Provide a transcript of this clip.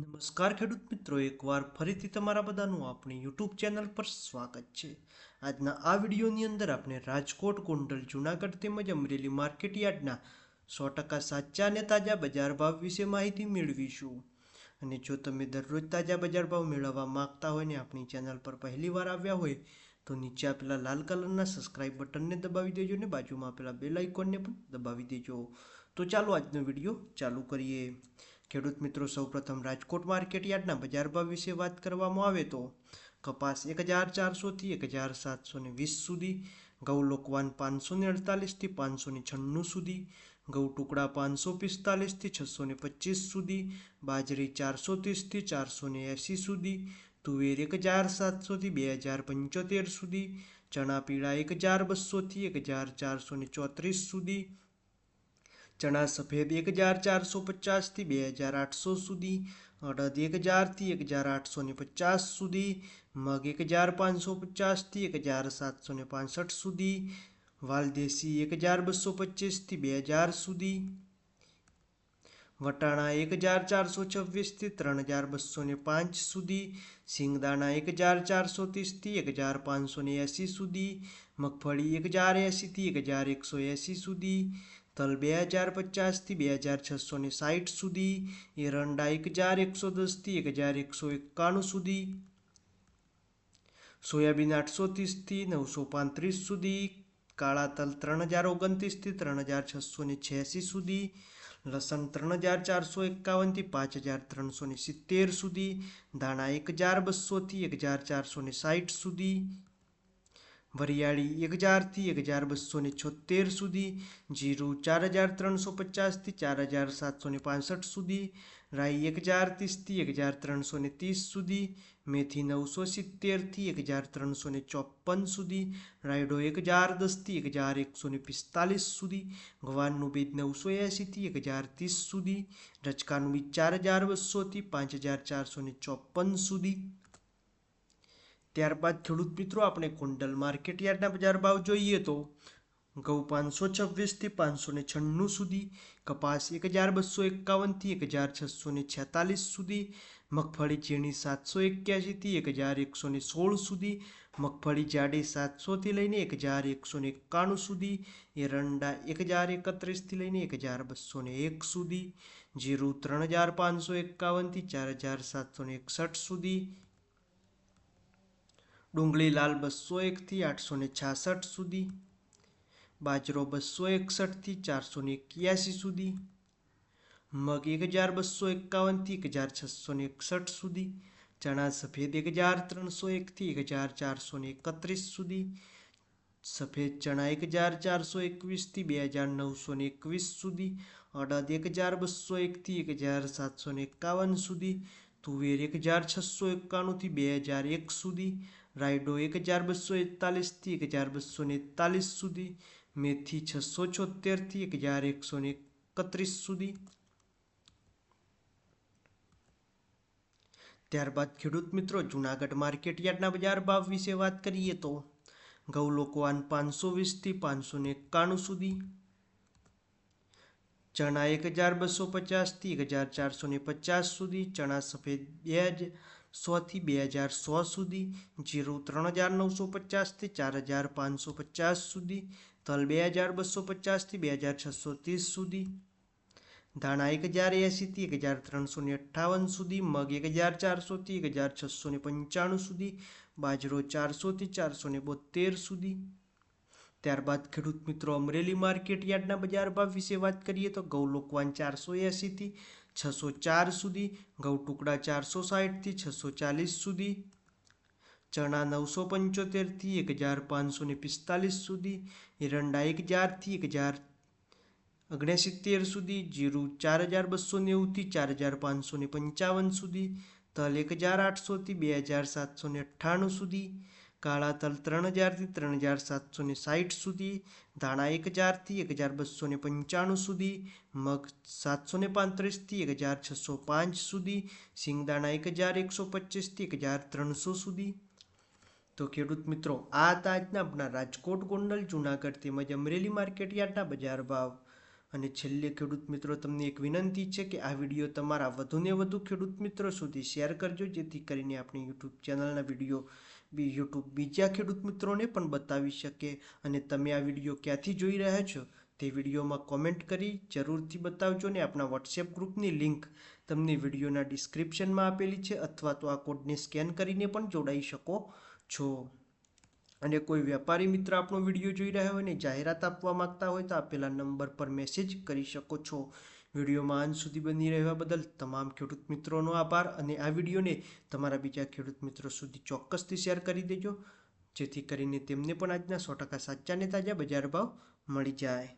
નમસ્કાર ખેડૂત મિત્રો, એકવાર ફરીથી તમારા બધાનું આપણી યુટ્યુબ ચેનલ પર સ્વાગત છે. આજના આ વિડીયોની અંદર આપણે રાજકોટ, ગોંડલ, જુનાગઢ તેમજ અમરેલી માર્કેટ યાર્ડના સો ટકા સાચા અને તાજા બજાર ભાવ વિશે માહિતી મેળવીશું. અને જો તમે દરરોજ તાજા બજાર ભાવ મેળવવા માગતા હોય ને આપણી ચેનલ પર પહેલી વાર આવ્યા હોય, તો નીચે આપેલા લાલ કલરના સબસ્ક્રાઇબ બટનને દબાવી દેજો અને બાજુમાં આપેલા બેલ આઇકોનને પણ દબાવી દેજો. તો ચાલો આજનો વીડિયો ચાલુ કરીએ. ખેડૂત મિત્રો, સૌપ્રથમ રાજકોટ માર્કેટ યાર્ડના બજાર ભાવ વિશે વાત કરવામાં આવે તો કપાસ એક હજાર ચારસોથી એક હજાર સાતસો વીસ સુધી, ઘઉં લોકવાન પાંચસો ને અડતાલીસથી પાંચસો છન્નું સુધી, ઘઉં ટુકડા પાંચસો પિસ્તાલીસથી છસો ને પચીસ સુધી, બાજરી ચારસો ત્રીસથી ચારસો ને એંસી સુધી, તુવેર એક હજાર સાતસોથી બે હજાર પંચોતેર સુધી, ચણા પીળા એક હજાર બસોથી એક હજાર ચારસો ને ચોત્રીસ સુધી ચણા સફેદ એક હજાર ચારસો પચાસથી બે હજાર આઠસો સુધી, અડદ એક હજારથી એક હજાર આઠસો ને પચાસ સુધી, મગ એક હજાર પાંચસો પચાસથી એક હજાર સાતસો ને પાસઠ સુધી, વાલદેશી એક હજાર બસો પચીસથી બે હજાર સુધી વટાણા એક હજાર ચારસો છવ્વીસથી ત્રણ હજાર બસો ને પાંચ સુધી સિંગદાણા એક હજાર ચારસો ત્રીસથી એક હજાર પાંચસો ને એંસી સુધી, મગફળી એક હજાર એંસીથી એક હજાર એકસો એંસી સુધી, તલ બે હજાર પચાસથી બે હજાર છસો ને સાઠ સુધી, એરંડા એક હજાર એકસો દસથી એક હજાર એકસો એકાણું સુધી, સોયાબીન આઠસો ત્રીસથી નવસો પાંત્રીસ સુધી, કાળા તલ ત્રણ હજાર ઓગણત્રીસથી ત્રણ હજાર છસો ને છ્યાસી સુધી લસણ ત્રણ હજાર ચારસો એકાવનથી પાંચ હજાર ત્રણસો ને સિત્તેર સુધી, ધાણા એક હજાર બસોથી એક હજાર ચારસો ને સાઠ સુધી વરિયાળી એક હજારથી એક હજાર બસો ને છોતેર સુધી, જીરું ચાર હજાર ત્રણસો પચાસથી ચાર હજાર સાતસો ને પાસઠ સુધી, રાઈ એક હજાર ત્રીસથી એક હજાર ત્રણસો ને ત્રીસ સુધી, મેથી નવસો સિત્તેરથી એક હજાર ત્રણસો ને ચોપન સુધી, રાયડો એક હજાર દસથી એક હજાર એકસો ને પિસ્તાલીસ સુધી, ગવારનું બીજ નવસો એંશીથી એક હજાર ત્રીસ સુધી રચકાનું બીજ ચાર હજાર બસોથી પાંચ હજાર ચારસો ને ચોપન સુધી. ત્યારબાદ ખેડૂત મિત્રો, આપણે કુંડલ માર્કેટ યાર્ડના બજાર ભાવ જોઈએ તો ઘઉં પાંચસો છવ્વીસથી પાંચસો ને છન્નું સુધી, કપાસ એક હજાર બસો એકાવનથી એક હજાર છસો ને છેતાલીસ સુધી, મગફળી ઝીણી સાતસો એક્યાસીથી એક હજાર એકસો ને સોળ સુધી, મગફળી જાડી સાતસોથી લઈને એક હજાર એકસો ને એકાણું સુધી, એરંડા એક હજાર એકત્રીસથી લઈને એક હજાર બસો ને એક સુધી, જીરું ત્રણ હજાર પાંચસો એકાવનથી ચાર હજાર સાતસો ને એકસઠ સુધી ડુંગળી લાલ બસો એકથી આઠસો ને છાસઠ સુધી, બાજરો બસો એકસઠથી ચારસો ને એક્યાસી સુધી, મગ એક હજાર બસો એકાવનથી એક હજાર છસો ને એકસઠ સુધી, ચણા સફેદ એક હજાર ત્રણસો એકથી એક હજાર ચારસો ને એકત્રીસ સુધી, સફેદ ચણા એક હજાર ચારસો એકવીસથી બે હજાર નવસો ને એકવીસ સુધી, અડદ એક હજાર બસો એકથી એક હજાર સાતસો ને એકાવન સુધી, તુવેર એક હજાર છસો એકાણુંથી બે હજાર એક સુધી રાયડો એક હજાર બસો એકતાલીસથી એક હજાર બસો એકતાલીસ સુધી, મેથી છસો છોતેરથી એક હજાર એકસો ને એકત્રીસ સુધી. ત્યારબાદ ખેડૂત મિત્રો, જુનાગઢ માર્કેટ યાર્ડના બજાર ભાવ વિશે વાત કરીએ તો ઘઉં લોકવાન પાંચસો વીસથી પાંચસો ને એકાણું સુધી. ચણા એક હજાર બસો પચાસથી એક હજાર ચારસો ને પચાસ સુધી, ચણા સફેદ બે સોથી બે હજાર સો સુધી, જીરું ત્રણ હજાર નવસો પચાસથી ચાર હજાર પાંચસો પચાસ સુધી, તલ બે હજાર બસો પચાસથી બે હજાર છસો ત્રીસ સુધી, ધાણા એક હજાર એંશીથી એક હજાર ત્રણસો ને અઠ્ઠાવન સુધી, મગ એક હજાર ચારસોથી એક હજાર છસો ને પંચાણું સુધી, બાજરો ચારસોથી ચારસો ને બોતેર સુધી. ત્યારબાદ ખેડૂત મિત્રો અમરેલી માર્કેટ યાર્ડના બજાર ભાવ વિશે વાત કરીએ તો ઘઉં લોકવાન ચારસો એંશીથી છસો ચાર સુધી, ઘઉં ટુકડા ચારસો સાઠથી છસો ચાલીસ સુધી, ચણા નવસો પંચોતેરથી એક હજાર પાંચસો ને પિસ્તાલીસ સુધી, એરંડા એક હજારથી એક હજાર ઓગણસિત્તેર સુધી, જીરું ચાર હજાર બસો નેવુંથી ચાર હજાર પાંચસો ને પંચાવન સુધી, તલ એક હજાર આઠસોથી બે હજાર સાતસો ને અઠ્ઠાણું સુધી કાળા તલ ત્રણ હજારથી ત્રણ હજાર સાતસો ને સાઠ સુધી, ધાણા એક હજારથી એક હજાર બસો ને પંચાણું સુધી, મગ સાતસો ને પાંત્રીસથી એક હજાર છસો પાંચ સુધી, સિંગદાણા એક હજાર એકસો પચીસથી એક હજાર ત્રણસો સુધી. તો ખેડૂત મિત્રો, આ હતા આજના આપણા રાજકોટ, ગોંડલ, જુનાગઢ તેમજ અમરેલી માર્કેટ યાર્ડના બજાર ભાવ. અને છેલ્લે ખેડૂત મિત્રો, તમને એક વિનંતી છે કે આ વીડિયો તમારા વધુને વધુ ખેડૂત મિત્રો સુધી શેર કરજો, જેથી કરીને આપણી યુટ્યુબ ચેનલના વીડિયો યુટ્યુબ બીજા ખેડૂત મિત્રોને પણ બતાવી શકે અને તમે આ વીડિયો ક્યાંથી જોઈ રહ્યા છો તે વિડીયોમાં કોમેન્ટ કરી જરૂરથી બતાવજો ને આપણા વોટ્સએપ ગ્રુપની લિંક તમને વિડીયોના ડિસ્ક્રિપ્શનમાં આપેલી છે અથવા તો આ કોડને સ્કેન કરીને પણ જોડાઈ શકો છો. અને કોઈ વેપારી મિત્ર આપણો વીડિયો જોઈ રહ્યા હોય ને જાહેરાત આપવા માંગતા હોય તો આપેલા નંબર પર મેસેજ કરી શકો છો. વિડીયોમાં અંત સુધી બની રહેવા બદલ તમામ ખેડૂત મિત્રોનો આભાર અને આ વિડીયોને તમારા બીજા ખેડૂત મિત્રો સુધી ચોક્કસથી શેર કરી દેજો. જેથી કરીને તેમને પણ આજના સો ટકા સાચા ને તાજા બજાર ભાવ મળી જાય.